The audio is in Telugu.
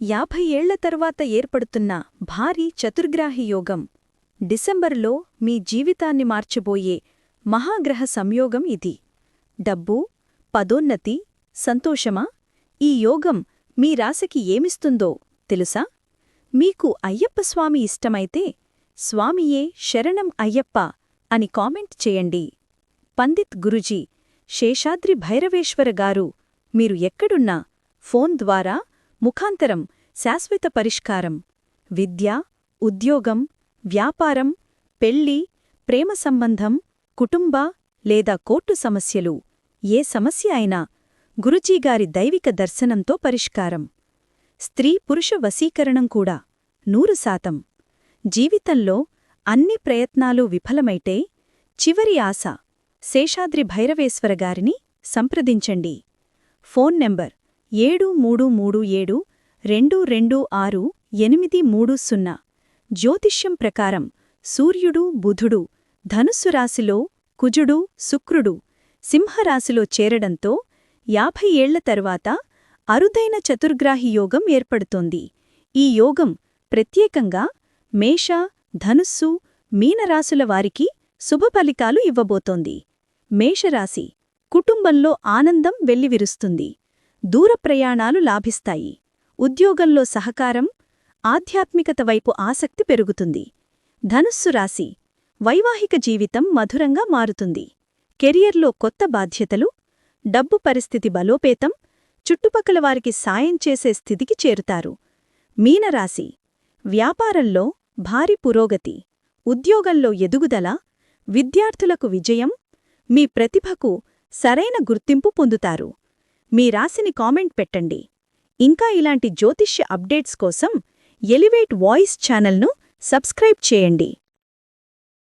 యాభై ఏళ్ళ తర్వాత ఏర్పడుతున్న భారీ చతుర్గ్రాహి యోగం. డిసెంబర్లో మీ జీవితాన్ని మార్చబోయే మహాగ్రహ సంయోగం ఇది. డబ్బు పదోన్నతి సంతోషమా? ఈ యోగం మీ రాశికి ఏమిస్తుందో తెలుసా? మీకు అయ్యప్పస్వామి ఇష్టమైతే స్వామియే శరణం అయ్యప్ప అని కామెంట్ చేయండి. పండిత్ గురుజీ శేషాద్రి భైరవేశ్వర గారు మీరు ఎక్కడున్నా ఫోన్ ద్వారా ముఖాంతరం శాశ్వత పరిష్కారం. విద్య ఉద్యోగం వ్యాపారం పెళ్ళి ప్రేమ సంబంధం కుటుంబ లేదా కోర్టు సమస్యలు. ఏ సమస్య అయినా గురుజీగారి దైవిక దర్శనంతో పరిష్కారం. స్త్రీ పురుష వశీకరణం కూడా నూరు శాతం. జీవితంలో అన్ని ప్రయత్నాలు విఫలమైతే చివరి ఆశ శేషాద్రి భైరవేశ్వర గారిని సంప్రదించండి. ఫోన్ నెంబర్ ఏడు మూడు మూడు ఏడు రెండు రెండు ఆరు ఎనిమిది మూడు సున్నా. జ్యోతిష్యం ప్రకారం సూర్యుడు బుధుడు ధనుస్సు రాశిలో కుజుడు శుక్రుడు సింహరాశిలో చేరడంతో యాభై ఏళ్ళ తరువాత అరుదైన చతుర్గ్రాహి యోగం ఏర్పడుతోంది. ఈ యోగం ప్రత్యేకంగా మేష ధనుస్సు మీనరాశుల వారికి శుభఫలితాలు ఇవ్వబోతోంది. మేషరాశి కుటుంబంలో ఆనందం వెల్లివిరుస్తుంది. దూర ప్రయాణాలు లాభిస్తాయి. ఉద్యోగంలో సహకారం ఆధ్యాత్మికత వైపు ఆసక్తి పెరుగుతుంది. ధనుస్సు రాశి వైవాహిక జీవితం మధురంగా మారుతుంది. కెరియర్లో కొత్త బాధ్యతలు డబ్బు పరిస్థితి బలోపేతం చుట్టుపక్కల వారికి సాయం చేసే స్థితికి చేరుతారు. మీనరాశి వ్యాపారంలో భారీ పురోగతి ఉద్యోగంలో ఎదుగుదల విద్యార్థులకు విజయం మీ ప్రతిభకు సరైన గుర్తింపు పొందుతారు. మీ రాసిని కామెంట్ పెట్టండి. ఇంకా ఇలాంటి జ్యోతిష్య అప్డేట్స్ కోసం ఎలివేట్ వాయిస్ ఛానల్ను సబ్స్క్రైబ్ చేయండి.